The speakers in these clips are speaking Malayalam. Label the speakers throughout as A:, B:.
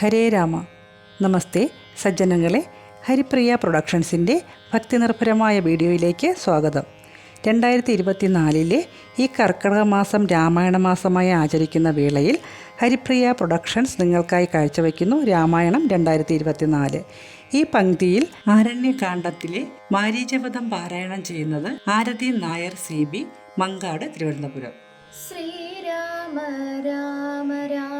A: ഹരേ രാമ. നമസ്തേ സജ്ജനങ്ങളെ. ഹരിപ്രിയ പ്രൊഡക്ഷൻസിന്റെ ഭക്തിനിർഭരമായ വീഡിയോയിലേക്ക് സ്വാഗതം. രണ്ടായിരത്തി ഇരുപത്തിനാലിലെ ഈ കർക്കിടക മാസം രാമായണ മാസമായി ആചരിക്കുന്ന വേളയിൽ ഹരിപ്രിയ പ്രൊഡക്ഷൻസ് നിങ്ങൾക്കായി കാഴ്ചവെക്കുന്നു രാമായണം രണ്ടായിരത്തി ഇരുപത്തിനാല് ഈ പങ്ക്തിയിൽ ആരണ്യകാന്ഡത്തിലെ മാരീചവധം പാരായണം ചെയ്യുന്നത് ആരതി നായർ സി ബി മങ്കാട് തിരുവനന്തപുരം.
B: ശ്രീരാമ രാമ രാമ.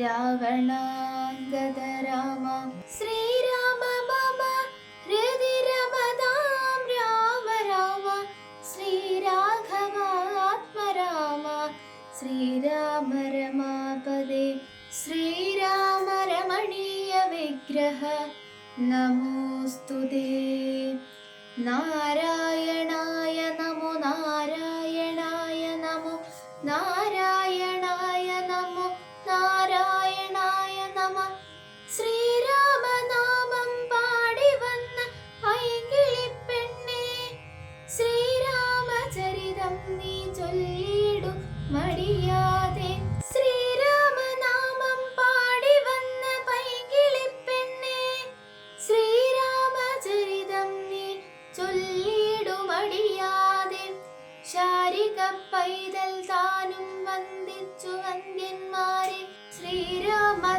B: രാവണാംഗത രാമ ശ്രീരാമ മമ ഹൃദി രമതാം രാമ രാമ ശ്രീരാഘവാത്മരാമ ശ്രീരാമ രമാപദേ ശ്രീരാമ രമണീയ വിഗ്രഹ നമോസ്തു നാരായണായ നമോ നാരായണായ നമോ നാരായണായ ശ്രീരാമനാമം പാടി വന്ന പൈകിളിപ്പെണ്ണേ ശ്രീരാമചരിതം നീ ചൊല്ലിയിടു മടിയാതെ. ശ്രീരാമനാമം പാടി വന്ന പൈകിളിപ്പെണ്ണേ ശ്രീരാമചരിതം നീ ചൊല്ലിടുമടിയാതെ ശാരിക പൈതൽ താനും വന്ദിച്ചു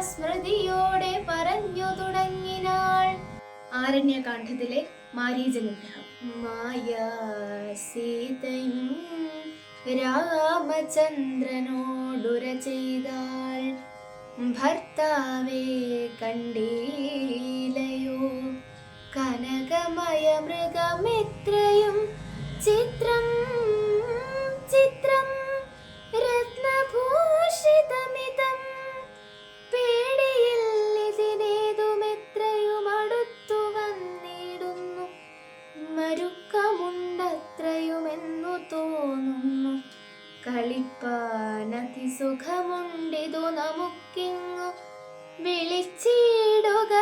B: സ്മൃതിയോടെ പറഞ്ഞു തുടങ്ങിനാൾ. ആരണ്യകാന്ഡത്തിലെ മായ സീതയും രാമചന്ദ്രനോടുര ചെയ്താൾ ഭർത്താവേ കണ്ടീലയോ? കനകമയ മൃഗമിത്രയും ചിത്രം കളിപ്പാനതി സുഖമുണ്ടിതു നമുക്കിങ്ങു വിളിച്ചിടുക.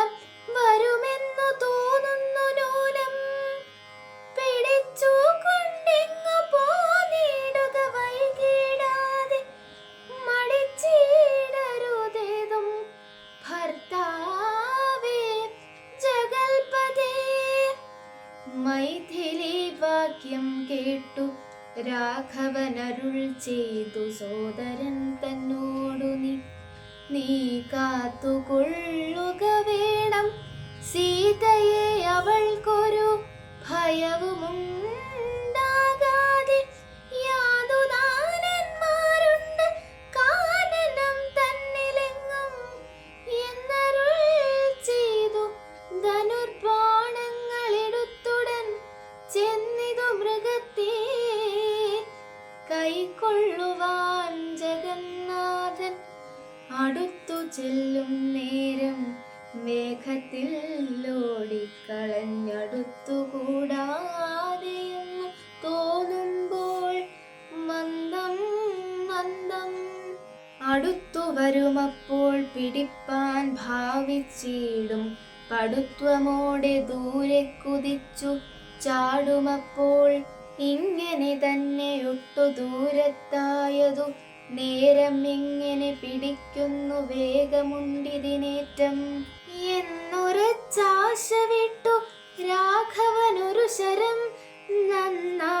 B: വരുമെന്നു തോന്നുന്നു നൂലം പിടിച്ചു കൊണ്ടിങ്ങു വൈകിടാതെ മടിച്ചിടരുതേതും ഭർത്താവേ ജഗൽപതേ. മൈഥിലി വാക്യം കേട്ടു രാഘവനരുൾ ചെയ്തു സോദരൻ തന്നോടു നീ. നീ കാത്തുകൊള്ളുക വേണം. സീതയെ അവൾക്കൊരു ഭയവുമുണ്ടാകാതെ അടുത്തു ചെല്ലും നേരം മേഘത്തിൽ ലോടിക്കളഞ്ഞടുത്തുകൂടാതെ തോന്നുമ്പോൾ മന്ദം മന്ദം. അടുത്തു വരുമപ്പോൾ പിടിപ്പാൻ ഭാവിച്ചിടും. പടുത്വമോടെ ദൂരെ കുതിച്ചു ചാടുമപ്പോൾ ഇങ്ങനെ തന്നെ ഒട്ടു ദൂരത്തായതു നേരം എങ്ങനെ പിടിക്കുന്നു വേഗമുണ്ടിതിനേറ്റം. എന്നുറച്ചാശ വിട്ടു രാഘവനൊരു ശരം നന്നായി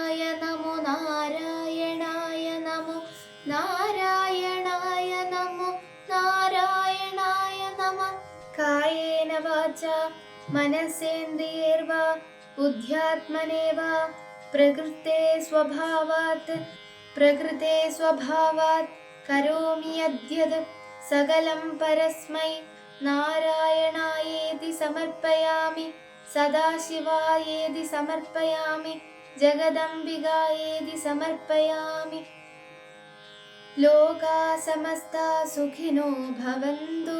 B: कायेन वाचा मनसेन्द्रियैर्वा बुद्ध्यात्मनेव प्रकृते स्वभावात् प्रकृते स्वभावात् करोमि यद्यद् सकलं परस्मै नारायणायेति समर्पयामि सदाशिवायेति समर्पयामि जगदम्बिकायेति समर्पयामि। लोका समस्ता सुखिनो भवन्तु।